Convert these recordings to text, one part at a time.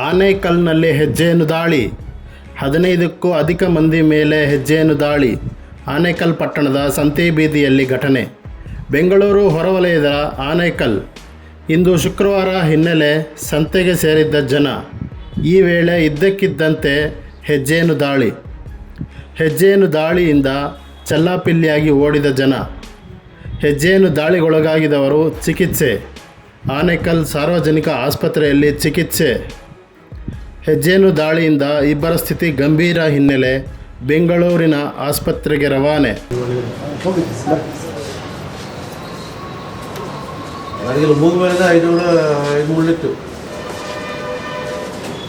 ಆನೇಕಲ್ನಲ್ಲಿ ಹೆಜ್ಜೆಯನ್ನು ದಾಳಿ. ಹದಿನೈದಕ್ಕೂ ಅಧಿಕ ಮಂದಿ ಮೇಲೆ ಹೆಜ್ಜೆಯನ್ನು ದಾಳಿ. ಆನೇಕಲ್ ಪಟ್ಟಣದ ಸಂತೆ ಬೀದಿಯಲ್ಲಿ ಘಟನೆ. ಬೆಂಗಳೂರು ಹೊರವಲಯದ ಆನೇಕಲ್. ಇಂದು ಶುಕ್ರವಾರ ಹಿನ್ನೆಲೆ ಸಂತೆಗೆ ಸೇರಿದ್ದ ಜನ ಈ ವೇಳೆ ಇದ್ದಕ್ಕಿದ್ದಂತೆ ಹೆಜ್ಜೆಯನ್ನು ದಾಳಿ. ಹೆಜ್ಜೆಯನ್ನು ದಾಳಿಯಿಂದ ಚಲ್ಲಾಪಿಲ್ಲಿಯಾಗಿ ಓಡಿದ ಜನ. ಹೆಜ್ಜೆಯನ್ನು ದಾಳಿಗೊಳಗಾಗಿದವರು ಚಿಕಿತ್ಸೆ. ಆನೇಕಲ್ ಸಾರ್ವಜನಿಕ ಆಸ್ಪತ್ರೆಯಲ್ಲಿ ಚಿಕಿತ್ಸೆ. ಹೆಜ್ಜೆಯನ್ನು ದಾಳಿಯಿಂದ ಇಬ್ಬರ ಸ್ಥಿತಿ ಗಂಭೀರ ಹಿನ್ನೆಲೆ ಬೆಂಗಳೂರಿನ ಆಸ್ಪತ್ರೆಗೆ ರವಾನೆ.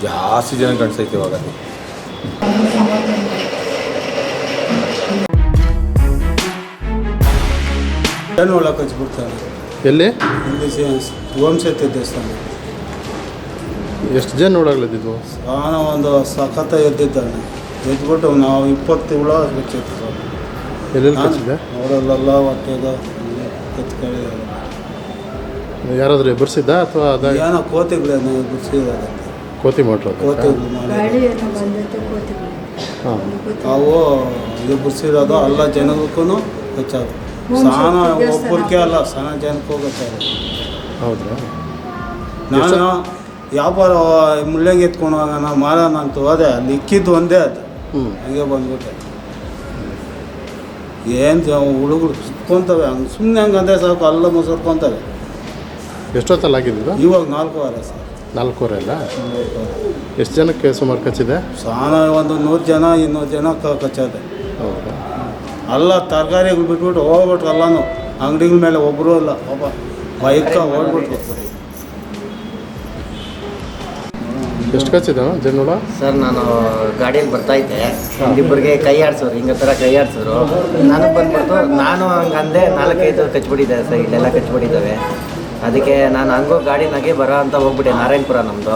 ಜಾಸ್ತಿ ಜನ ಕಾಣಿಸ್ತೈತೆ ಇವಾಗ. ಒಳಗೆ ಹಚ್ಬಿಡ್ತಾರೆ ಎಲ್ಲಿ? ಹೋಮ್ ಸೇತ್ ದೇವಸ್ಥಾನ. ಎಷ್ಟು ಜನ ನೋಡಾಗ್ಲದಿದ್ವು ನಾನು ಒಂದು ಸಖತ ಎದ್ದಿದ್ದಾನೆ. ಎದ್ಬಿಟ್ಟು ನಾವು ಇಪ್ಪತ್ತು ಹುಳ ಬಿಚ್ಚಿತ್ತು. ಸರ್ ಎಲ್ಲೆಲ್ಲಿ ಕಚ್ಚಿದೆ ಅವರೆಲ್ಲ ಹೊಟ್ಟೆದ ಕತ್ಕೊಳ್ಳಿ ಯಾರಾದರೂ ಎಬ್ಬರಿಸಿದ್ದ ಅಥವಾ ಅದ ಏನೋ ಕೋತಿಗಳೇನೋ ಬಿಡಿಸಿದ್ದಾರೆ ಕೋತಿ ಮಾಡ್ರು ಕೋತಿಗಳು ಮಾಡಿ ಗಾಳಿಯನ್ನು ಬಂದದ್ದು ಕೋತಿಗಳು. ಹಾಂ. ಅವು ಎಬ್ಬರಿಸಿರೋದು ಎಲ್ಲ ಜನಕ್ಕೂ ಹಚ್ಚಾರು ಸಾನ ಒಬ್ಬರಿಗೆ ಅಲ್ಲ ಸಣ್ಣ ಜನಕ್ಕೂ ಹೋಗುತ್ತೆ ಹೌದಾ? ನಾನು ವ್ಯಾಪಾರ ಮುಳ್ಳಂಗಿ ಎತ್ಕೊಂಡು ಹೋಗೋಣ ಮಾರೋಣ ಅಂತ ಹೋದೆ ಅಲ್ಲಿ ಇಕ್ಕಿದ್ದು ಒಂದೇ ಅದು. ಹಂಗೆ ಬಂದ್ಬಿಟ್ಟೆ. ಏನು ಹುಡುಗರು ಸುತ್ಕೊಂತವೆ ಹಂಗೆ ಸುಮ್ಮನೆ ಹಂಗೆ ಅಂದರೆ ಸಾಕು ಅಲ್ಲ ಮುಸುರ್ಕೊಂತವೆ ಎಷ್ಟೊತ್ತಲ್ಲಿ ಆಗಿದ್ದು ಇವಾಗ ನಾಲ್ಕು ವಾರ ಸರ್. ನಾಲ್ಕೂವರೆ ಅಲ್ಲ? ಎಷ್ಟು ಜನಕ್ಕೆ ಸುಮಾರು ಕಚ್ಚಿದೆ? ಸಾನ ಒಂದು ನೂರು ಜನ ಇನ್ನೂರು ಜನ ಕಚ್ಚಿದೆ. ಹೌದಾ? ಅಲ್ಲ ತರಕಾರಿಗಳು ಬಿಟ್ಬಿಟ್ಟು ಹೋಗ್ಬಿಟ್ರು ಎಲ್ಲನೂ. ಅಂಗಡಿಗಳ ಮೇಲೆ ಒಬ್ಬರು ಇಲ್ಲ ಒಬ್ಬ ಬೈಕ ಓಡ್ಬಿಟ್ರು. ಎಷ್ಟು ಕಚ್ಚಿದ ಜನ್ನುಳ ಸರ್ ನಾನು ಗಾಡಿಯಲ್ಲಿ ಬರ್ತಾ ಇದ್ದೆ. ಇಬ್ಬರಿಗೆ ಕೈ ಆಡ್ಸೋರು ಹಿಂಗೆ ಥರ ಕೈ ಆಡ್ಸೋರು. ನನಗೆ ಬಂದ್ಬಿಟ್ಟು ನಾನು ಹಂಗೆ ಅಂದೆ ನಾಲ್ಕೈದು ಕಚ್ಬಿಟ್ಟಿದ್ದೆ ಸರ್ ಇಲ್ಲೆಲ್ಲ ಕಚ್ಬಿಟ್ಟಿದ್ದಾವೆ. ಅದಕ್ಕೆ ನಾನು ಹಂಗೋ ಗಾಡಿನಾಗೆ ಬರೋ ಅಂತ ಹೋಗ್ಬಿಟ್ಟೆ ನಾರಾಯಣಪುರ ನಮ್ಮದು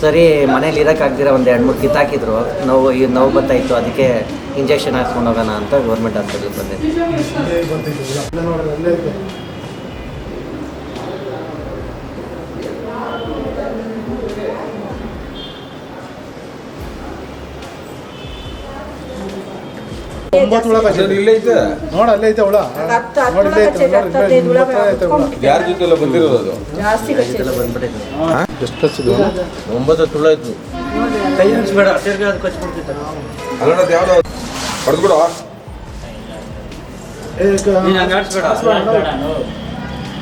ಸರಿ ಮನೇಲಿ ಇರೋಕ್ಕಾಗ್ದಿರ ಒಂದು ಎರಡು ಮೂರು ಕಿತ್ತಾಕಿದ್ರು. ನೋವು ಈ ನೋವು ಬರ್ತಾಯಿತ್ತು ಅದಕ್ಕೆ ಇಂಜೆಕ್ಷನ್ ಹಾಕ್ಸ್ಕೊಂಡು ಹೋಗೋಣ ಅಂತ ಗೌರ್ಮೆಂಟ್ ಹಾಸ್ಪಿಟ್ಲಿಗೆ ಬಂದೆ. ಇಲ್ಲೇ ಐತೆ? ನೋಡ ಅಲ್ಲೇ ಐತೆ ಹುಳ ಹತ್ತು ಹತ್ತು ಹುಳ ಕಚ್ಚೈತೆ, ಹತ್ತು ಹದಿನೈದು ಹುಳ ಕುತ್ಕೊಂಡ್ಬಿಟ್ಟಿದೆ. ಯಾರ ಜೊತೆ ಎಲ್ಲ ಬಂದಿರೋದು ಅದು? ಜಾಸ್ತಿ ಕಚ್ಚೈತೆ. ಬಂದ್ಬಿಟ್ಟಿದ್ದು? ಎಷ್ಟು ಕಚ್ಚಿದ್ವು ಒಂಬತ್ತು ತುಳ ಇತ್ತು ಕೈ ಆಡಿಸ್ಬೇಡ ತಿರ್ಗಿ ಅದು ಕಚ್ಬಿಡ್ತಿತ್ತು ಅಲ್ಲಣ್ಣ ಅದು ಯಾವ್ದು? ಹೊಡೆದ್ಬಿಡು ನೀನು ಹಂಗೆ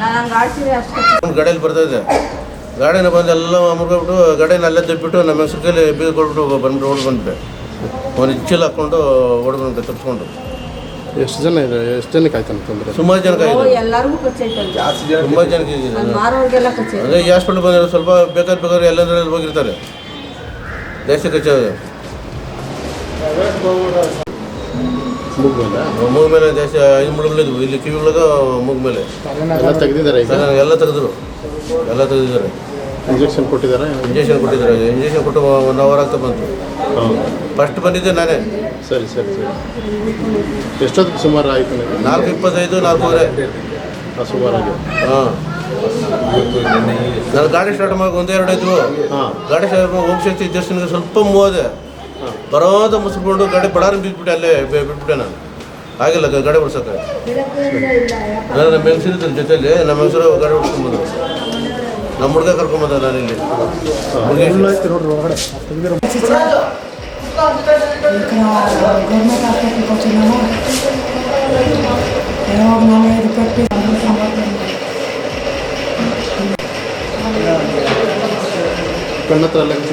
ನಾನು ಹಂಗೆ ಆಡ್ಸಿದ್ರೆ ಅಷ್ಟು. ಕಚ್ಚೈತೆ. ಒಂದು ಗಾಡಿಯಲ್ಲಿ ಬರ್ತಾ ಇದೆ. ಗಾಡಿನ ಬಂದು ಎಲ್ಲ ಮುರ್ಕೊಬಿಟ್ಟು ಗಾಡಿನ ಅಲ್ಲೇ ದಬ್ಬಿಟ್ಟು ನಮ್ಮ ಹೆಸರು ಕೈಲಿ ಬೀಗ ಕೊಟ್ಬಿಟ್ಟು ಬಂದ್ಬಿಟ್ಟು ಓಡ್ ಬಂದ್ಬಿಟ್ಟೆ ಒಂದು ಇಚ್ಚಿಲ್ ಹಾಕ್ಕೊಂಡು ಹುಡುಗನ ತಪ್ಪಿಸ್ಕೊಂಡು ಎಷ್ಟು ಜನ ಇದೆ ಎಷ್ಟು ಜನಕ್ಕೆ ಆಯ್ತು ಅಂತಂದ್ರೆ ಸುಮಾರು ಜನಕ್ಕೆ ಆಯ್ತು. ಎಲ್ಲರಿಗೂ ಕಚ್ಚೈತಲ್ಲ ಜಾಸ್ತಿ ಜನ ತುಂಬ ಜನಕ್ಕೆ ಅದೇ ಈ ಹಾಸ್ಪಿಟ್ಲ್ ಬಂದಿರೋ ಸ್ವಲ್ಪ ಬೇಕಾದ್ರೆ ಬೇಕಾದ್ರೆ ಎಲ್ಲಂದ್ರೆ ಹೋಗಿರ್ತಾರೆ. ಜಾಸ್ತಿ ಕಚ್ಚೋದು ಮುಗ್ಬೋದಾ ಮೂಗ್ ಮೇಲೆ? ದೇಶ ಐದು ಮುಳುಗಳಿದ್ವು ಇಲ್ಲಿ ಕಿವಿ ಒಳಗೆ ಮೂಗ್ ಮೇಲೆ. ಎಲ್ಲ ತೆಗೆದಿದ್ದಾರೆ ಈಗ? ಎಲ್ಲ ತೆಗೆದ್ರು. ಎಲ್ಲ ತೆಗೆದಿದ್ದಾರೆ. ಇಂಜೆಕ್ಷನ್ ಕೊಟ್ಟಿದ್ದಾರೆ? ಇಂಜೆಕ್ಷನ್ ಕೊಟ್ಟಿದ್ದಾರೆ. ಇಂಜೆಕ್ಷನ್ ಕೊಟ್ಟು ಒನ್ ಅವರ್ ಆಗ್ತಾ ಬಂತು. ಫಸ್ಟ್ ಬಂದಿದ್ದೆ ನಾನೇ. ಸರಿ ಸರಿ ಸರಿ. ಎಷ್ಟೊತ್ತು ಸುಮಾರು ಆಯಿತು ನಿಮಗೆ? ನಾಲ್ಕು ಇಪ್ಪತ್ತೈದು ನಾಲ್ಕೂವರೆ. ಆ ಸುಮಾರಾಗಿ. ಹಾಂ. ನಾನು ಗಾಡಿ ಸ್ಟಾರ್ಟ್ ಮಾಡಿ ಒಂದೆರಡು ಆಯಿತು ಹಾಂ. ಗಾಡಿ ಸ್ಟಾರ್ಟ್ ಮಾಡಿ ಓಂ ಶಕ್ತಿ ದರ್ಶನಕ್ಕೆ ಸ್ವಲ್ಪ ಮೂವದೆ. ಬರೋದ ಮುಸ್ಕೊಂಡು ಗಾಡಿ ಬಡಾರ ಬಿದ್ಬಿಟ್ಟೆ ಅಲ್ಲೇ ಬಿಟ್ಬಿಟ್ಟೆ ನಾನು. ಆಗಿಲ್ಲ ಗಾಡಿ ಯಾಕಪ್ಪ? ನಾನು ನಮ್ಮ ಹೆಂಗಸಿರಿದ್ದ ಜೊತೆಲಿ ನಮ್ಮ ಹೆಂಗಸರು ಗಾಡಿ ಓಡಿಸ್ಕೊಂಬಂದ್ರು ನಮ್ಮ ಹುಡುಗ ಕರ್ಕೊಂಬಂದ ನಾನು ಇಲ್ಲಿ. ಕಟ್ಟಿ ಕಣ್ಣತ್ರ ಎಲ್ಲ ಸರ್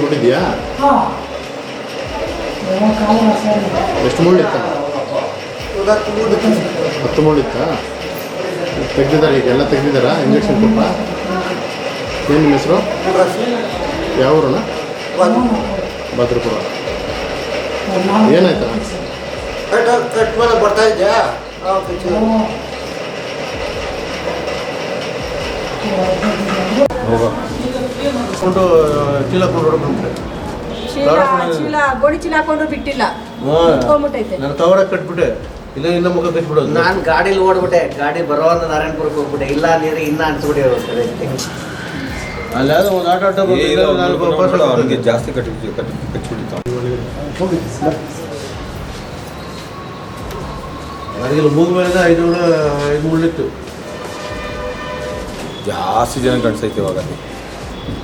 ಎಷ್ಟು ಮುಳ್ಳಿತ್ತ? ಹತ್ತು ಮುಳ್ಳಿತ್ತಾ? ತೆಗ್ದಿದ್ದಾರೆ ಈಗ? ಎಲ್ಲ ತೆಗ್ದಿದ್ದಾರಾ? ಇಂಜೆಕ್ಷನ್ ಕೊಟ್ಟ ಏನು ನಿಮ್ಮ ಹೆಸರು? ಯಾವ ಊರಣ್ಣ? ಭದ್ರಪುರ. ಏನಾಯ್ತಾ ಬರ್ತಾ ಇದ್ಯಾ ಹೋಗ ಕೊಂಡು ಚೀಲ ಕೊಂಡು ಚೀಲ ಗೋಣಿ ಚೀಲ ಹಾಕೊಂಡ್ರು ಬಿಟ್ಟಿಲ್ಲ. ನಾನು ಕವರ ಕಟ್ಬಿಟ್ಟೆ. ಇಲ್ಲ ಇನ್ನ ಮುಖ ಕಟ್ಬಿಡೋದು ನಾನು ಗಾಡಿಲಿ ಓಡ್ಬಿಟ್ಟೆ. ಗಾಡಿ ಬರೋ ನಾರಾಯಣಪುರಕ್ಕೆ ಹೋಗ್ಬಿಟ್ಟೆ. ಇಲ್ಲ ನೀರು ಇನ್ನ ಅನ್ಸ್ಬಿಟ್ಟಿರೋ ಅಲ್ಲಿ ಯಾವುದೋ ಒಂದು ಆಟ ಆಟೋ ನಾಲ್ಕು ವಾಪಸ್ ಅವ್ನಿಗೆ ಜಾಸ್ತಿ ಕಟ್ಟಿ ಕಟ್ಟಿ ಕಟ್ಬಿಟ್ಟಿತ್ತು. ಹೋಗಿ ಬಾ. ನನಗೆ ಮೂಗು ಮೇಲೆ ಐದು ಐದು ಮುಳ್ಳಿತ್ತು ಜಾಸ್ತಿ ಜನ ಕಣ್ಸೈತಿ ಇವಾಗ